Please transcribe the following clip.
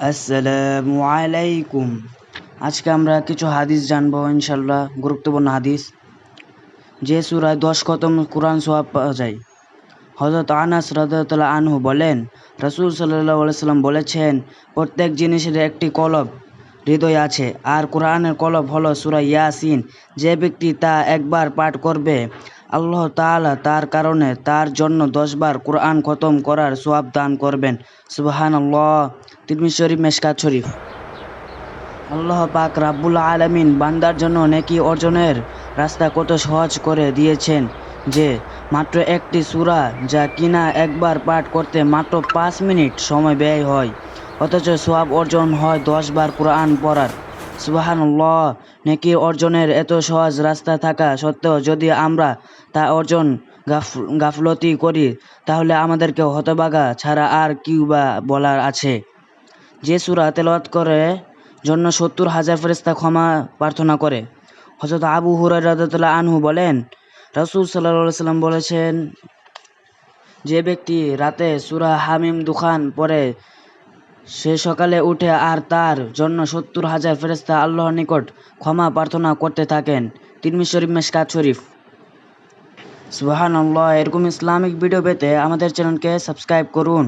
আসসালামু আলাইকুম। আজকে আমরা কিছু হাদিস জানব ইনশাল্লাহ গুরুত্বপূর্ণ হাদিস। যে সুরায় দশ খতম কোরআন সোয়াব পাওয়া যায়। হজরত আনাস রাদাতলা আনহু বলেন, রসুল সাল্লাহ সাল্লাম বলেছেন, প্রত্যেক জিনিসের একটি কলব হৃদয় আছে, আর কোরআনের কলব হলো সুরা ইয়াসিন। যে ব্যক্তি তা একবার পাঠ করবে আল্লাহ তাআলা তার কারণে তার জন্য দশবার কোরআন খতম করার সোয়াব দান করবেন। সুবাহান আল্লাহ তিরমিজ শরীফ, মেশকাত শরীফ। আল্লাহ পাক রাব্বুল আলামিন বান্দার জন্য নেকি অর্জনের রাস্তা কত সহজ করে দিয়েছেন যে, মাত্র একটি সূরা যা কিনা একবার পাঠ করতে মাত্র পাঁচ মিনিট সময় ব্যয় হয়, অথচ সোয়াব অর্জন হয় দশ বার কোরআন পড়ার। সুবাহানুল্লাহ, নেকি অর্জনের এত সহজ রাস্তা থাকা সত্ত্বেও যদি আমরা তা অর্জন গাফলতি করি, তাহলে আমাদেরকে হতবাগা ছাড়া আর কি বা বলার আছে। যে সুরা তেলাওয়াত করে, জন্য সত্তর হাজার ফেরেস্তা ক্ষমা প্রার্থনা করে। হজরত আবু হুরাই রাদতুল্লাহ আনহু বলেন, রসুল সাল্লাহ সাল্লাম বলেছেন, যে ব্যক্তি রাতে সুরা হামিম দুখান পরে সে সকালে উঠে আর তার জন্য সত্তর হাজার ফেরেস্তা আল্লাহর নিকট ক্ষমা প্রার্থনা করতে থাকেন তিরমিজ শরীফ মেশকাত শরীফ। সুবাহান আল্লাহ এরকম ইসলামিক ভিডিও পেতে আমাদের চ্যানেলকে সাবস্ক্রাইব করুন।